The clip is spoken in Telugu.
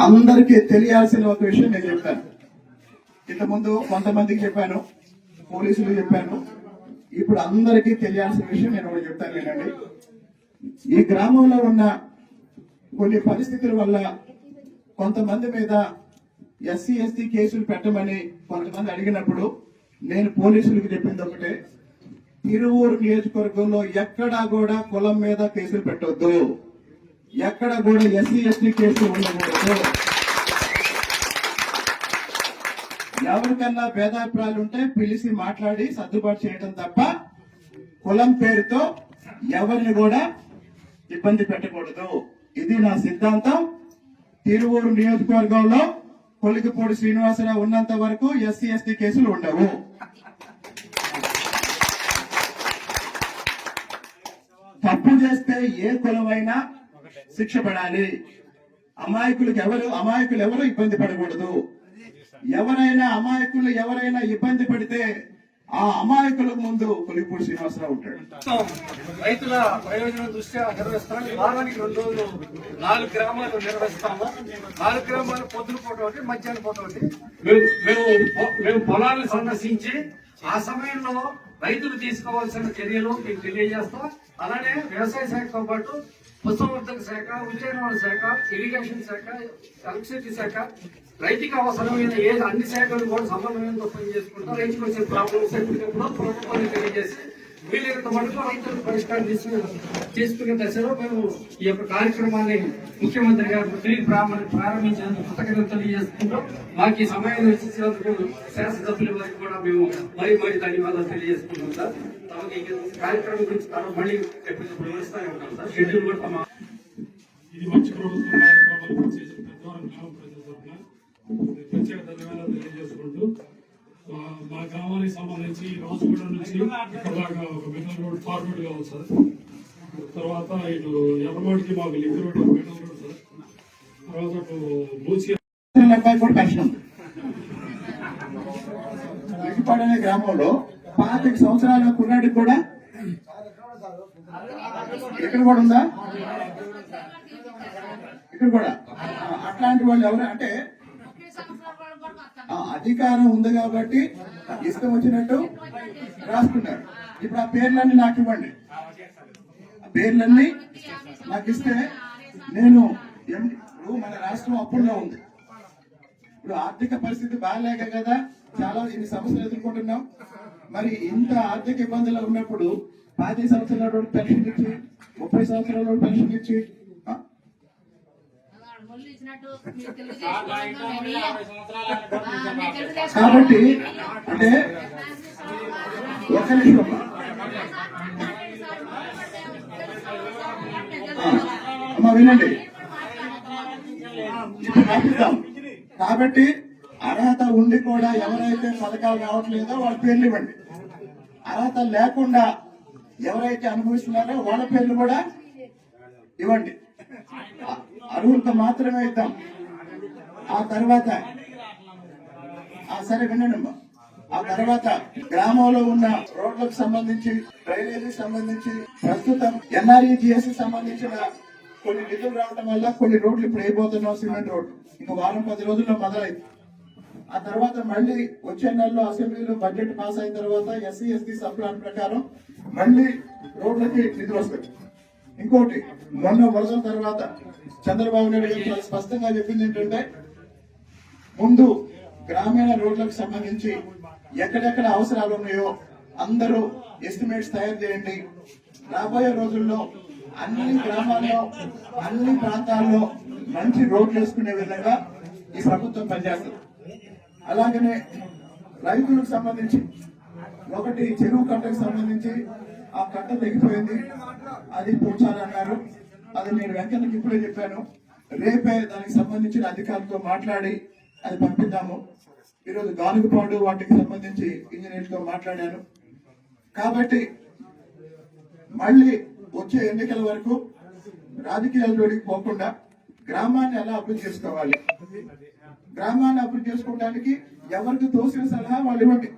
అందరికీ తెలియాల్సిన ఒక విషయం నేను చెప్పాను. ఇంతకుముందు కొంతమందికి చెప్పాను పోలీసులు చెప్పాను. ఇప్పుడు అందరికీ తెలియాల్సిన విషయం నేను ఒకటి చెప్తాను వినండి. ఈ గ్రామంలో ఉన్న కొన్ని పరిస్థితుల వల్ల కొంతమంది మీద ఎస్సీ ఎస్టీ కేసులు పెట్టమని కొంతమంది అడిగినప్పుడు నేను పోలీసులకు చెప్పింది ఒకటే. తిరువూరు నియోజకవర్గంలో ఎక్కడా కూడా కులం మీద కేసులు పెట్టొద్దు. ఎక్కడ కూడా ఎస్సీ ఎస్టీ కేసులు ఉండకూడదు. ఎవరికన్నా భేదాభిప్రాయాలు ఉంటే పిలిచి మాట్లాడి సర్దుబాటు చేయడం తప్ప కులం పేరుతో ఎవరిని కూడా ఇబ్బంది పెట్టకూడదు. ఇది నా సిద్ధాంతం. తిరువూరు నియోజకవర్గంలో కొలికిపూడి శ్రీనివాసరావు ఉన్నంత వరకు ఎస్సీ ఎస్టీ కేసులు ఉండవు. తప్పు చేస్తే ఏ కులమైనా శిక్ష పడాలి. అమాయకులకు ఎవరు అమాయకులు ఎవరు ఇబ్బంది పడకూడదు. ఎవరైనా అమాయకులు ఎవరైనా ఇబ్బంది పడితే ఆ అమాయకుల ముందు కొలిపూడి శ్రీనివాసరావు ఉంటాడు. రైతుల ప్రయోజనం దృష్ట్యా నిర్వహిస్తాం వారానికి రెండు రోజులు నాలుగు గ్రామాలు నిర్వహిస్తాము నాలుగు గ్రామాలు పొద్దున పూట ఒకటి మధ్యాహ్నం పూట ఒకటి. మేము మేము మేము పొలాలను సందర్శించి ఆ సమయంలో రైతులు తీసుకోవాల్సిన చర్యలు మీకు తెలియజేస్తాం. అలానే వ్యవసాయ శాఖతో పాటు పశుసంవర్ధక శాఖ ఉద్యానవన శాఖ ఇరిగేషన్ శాఖ ఎలక్ట్రిసిటీ శాఖ రైతుకి అవసరమైన ఏ అన్ని శాఖలు కూడా సమన్వయంతో పనిచేసుకుంటాం రైతుకు వచ్చే ప్రాబ్లమ్స్ ఎప్పటికప్పుడు ప్రభుత్వాన్ని తెలియజేసి వీళ్ళంత మటుకు రైతులకు పరిష్కారం తీసుకునే తీసుకునే దశలో మేము ఈ యొక్క కార్యక్రమాన్ని ముఖ్యమంత్రి గారు తిరిగి ప్రారంభించేందుకు కృతజ్ఞతలు తెలియజేసుకుంటూ మాకు ఈ సమయాన్ని ఇచ్చినందుకు శాసనసభ్యుల వారికి కూడా మేము మరీ మరీ ధన్యవాదాలు తెలియజేసుకుంటాం సార్. తమకి కార్యక్రమం గురించి తర్వాత మళ్ళీ ఎప్పటికప్పుడు వివరిస్తూనే ఉంటాం సార్. షెడ్యూల్ కూడా తమ ఇది మంచి ప్రభుత్వం కార్యక్రమాలు చేసిన పెద్దవారం గ్రామ ప్రజల తరఫున ప్రత్యేక ధన్యవాదాలు తెలియజేసుకుంటూ ఆ, మా గ్రామానికి సంబంధించి రాజగూడ నుంచి ఇక్కడ ఒక మిడల్ రోడ్ ఫార్వర్డ్ కావాలి సార్. తర్వాత ఇటు ఎర్రమాటికి మాకు link road middle road sir. తర్వాత అటు మూసి అబ్బాయి అనే గ్రామంలో పాతిక సంవత్సరాల కుర్రాడికి కూడా ఇక్కడ కూడా ఉందా? ఇక్కడ కూడా. అట్లాంటి వాళ్ళు ఎవరు అంటే అధికారం ఉంది కాబట్టి ఇష్టం వచ్చినట్టు రాసుకున్నారు. ఇప్పుడు ఆ పేర్లన్నీ నాకు ఇవ్వండి. ఆ పేర్లన్నీ నాకు ఇస్తే నేను ఇప్పుడు మన రాష్ట్రం అప్పుల్లో ఉంది. ఇప్పుడు ఆర్థిక పరిస్థితి బాగాలేక కదా చాలా ఇన్ని సమస్యలు ఎదుర్కొంటున్నాం. మరి ఇంత ఆర్థిక ఇబ్బందులు ఉన్నప్పుడు పాతి సంవత్సరాల పెన్షన్ ఇచ్చి ముప్పై సంవత్సరాల పెన్షన్ ఇచ్చి కాబట్టి అంటే ఒక నిమిషం. అమ్మా. వినండి. కాబట్టి అర్హత ఉండి కూడా ఎవరైతే పథకాలు రావట్లేదో వాళ్ళ పేర్లు ఇవ్వండి. అర్హత లేకుండా ఎవరైతే అనుభవిస్తున్నారో వాళ్ళ పేర్లు కూడా ఇవ్వండి. అర్హులతో మాత్రమే ఇద్దాం. ఆ తర్వాత ఆ సరే వినండి. ఆ తర్వాత గ్రామంలో ఉన్న రోడ్లకు సంబంధించి డ్రైనేజీ సంబంధించి ప్రస్తుతం ఎన్ఆర్ఈజిఎస్ సంబంధించిన కొన్ని నిధులు రావడం వల్ల కొన్ని రోడ్లు ఇప్పుడు అయిపోతున్నాం సిమెంట్ రోడ్ ఇంకా వారం పది రోజుల్లో మొదలైంది. ఆ తర్వాత మళ్ళీ వచ్చే నెలలో అసెంబ్లీలో బడ్జెట్ పాస్ అయిన తర్వాత ఎస్సీ ఎస్టీ సబ్ ప్లాన్ ప్రకారం మళ్ళీ రోడ్లకి నిధులు వస్తాయి. ఇంకోటి మొన్న వరుసల తర్వాత చంద్రబాబు నాయుడు గారు చాలా స్పష్టంగా చెప్పింది ఏంటంటే ముందు గ్రామీణ రోడ్లకు సంబంధించి ఎక్కడెక్కడ అవసరాలు ఉన్నాయో అందరూ ఎస్టిమేట్స్ తయారు చేయండి. రాబోయే రోజుల్లో అన్ని గ్రామాల్లో అన్ని ప్రాంతాల్లో మంచి రోడ్లు వేసుకునే విధంగా ఈ ప్రభుత్వం పనిచేస్తుంది. అలాగనే రైతులకు సంబంధించి ఒకటి చెరువు కట్టకు సంబంధించి ఆ కట్ట తెగిపోయింది అది పూడ్చాలన్నారు అది నేను వెంకన్నకి ఇప్పుడే చెప్పాను. రేపే దానికి సంబంధించిన అధికారులతో మాట్లాడి అది పంపిద్దాము. ఈరోజు గానుగుపాడు వాటికి సంబంధించి ఇంజనీర్తో మాట్లాడాను. కాబట్టి మళ్ళీ వచ్చే ఎన్నికల వరకు రాజకీయాల పోకుండా గ్రామాన్ని ఎలా అభివృద్ధి చేసుకోవాలి? గ్రామాన్ని అభివృద్ధి చేసుకోవడానికి ఎవరికి తోసిన సలహా వాళ్ళు ఇవ్వండి.